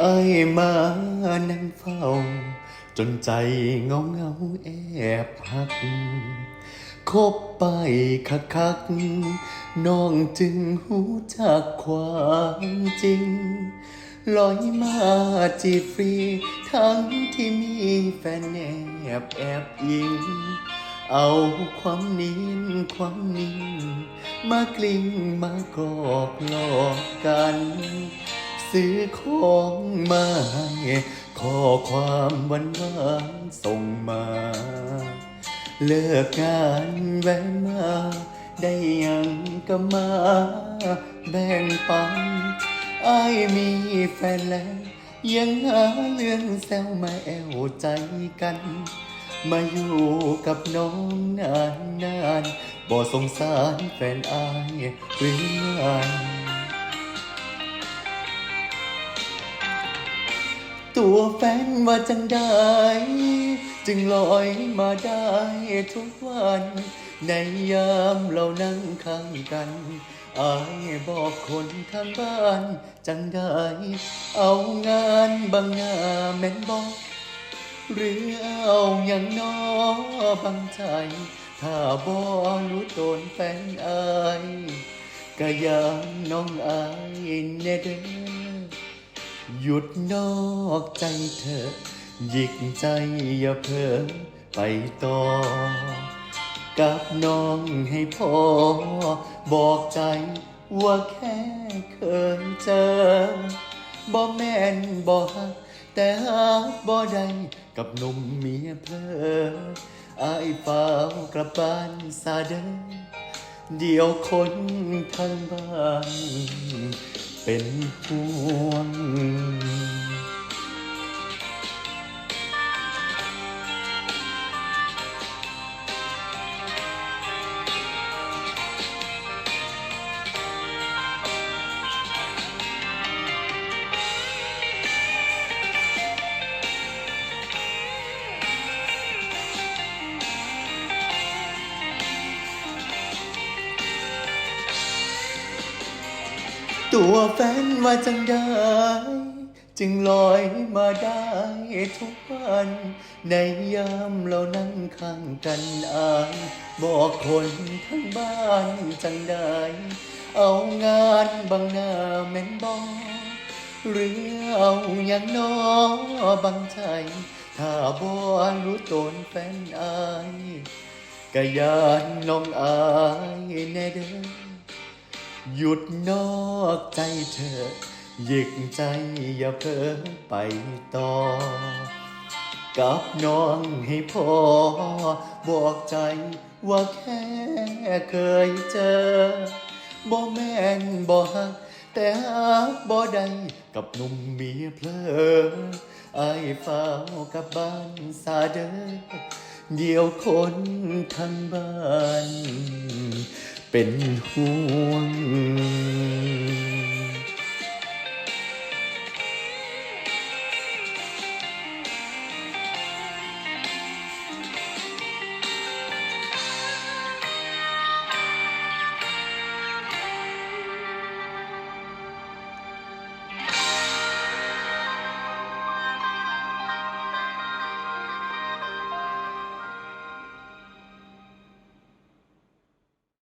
ไอ้ยมานั่งเฝ้า จนใจเงาเงาแอบหัก คบไปคักคักน้องจึงหูจากความจริง ลอยมาจีฟรี ทั้งที่มีแฟนแอบแอบอิง เอาความนิ่งความนิ่ง มากลิ้งมากรอกหลอกกัน ซื้อของมาให้ข้อความหวานหวานๆส่งมา เลิกงานแวะมา ได้ยังก็มาแบ่งปันไอายมีแฟนแล้วยังหาเรื่องแซวมาแอวใจกัน มาอยู่กับน้องนานนานๆบ่สงสารแฟนอายหรือไง ตัวแฟนว่าจังได้ จึงลอยมาได้ทุกวัน ในยามเรานั่งข้างกันอายบอกคนทางบ้าน จังได้ เอางานบางหน้าแม่นบอกหรือเอาอย่างน้อบางใจ ถ้าบ่รู้ตนแฟนอายก็ยังน้องอายแน่เด้อ หยุดนอกใจเธอ หยิกใจอย่าเพ้อไปต่อ กับน้องให้พอ บอกใจว่าแค่เคยเจอ บ่แม่นบ่ฮักแต่ฮักบ่ได้กับหนุ่มเมียเพลออายเฝ้ากลับบ้านซาเดเดียวคนทางบ้าน เป็นห่วง ตัวแฟนว่าจังได้จึงลอยมาได้ทุกวัน ในยามเรานั่งข้างกันอายบอกคนทั้งบ้านจังได้ เอางานบางหน้าแม่นบอกหรือเอาอย่างน้อบางใจ ถ้าบ่รู้ตนแฟนอายก็ยานน้องอายแน่เด้อ หยุดนอกใจเธอหยิกใจอย่าเพ้อไปต่อ กับน้องให้พอ บอกใจว่าแค่เคยเจอ บ่แม่นบ่ฮัก แต่ฮักบ่ได้กับหนุ่มเมียเพลอไอ้ายเฝ้าวกับบ้านซาเดอเดียวคนทั้งบ้าน เป็นห่วง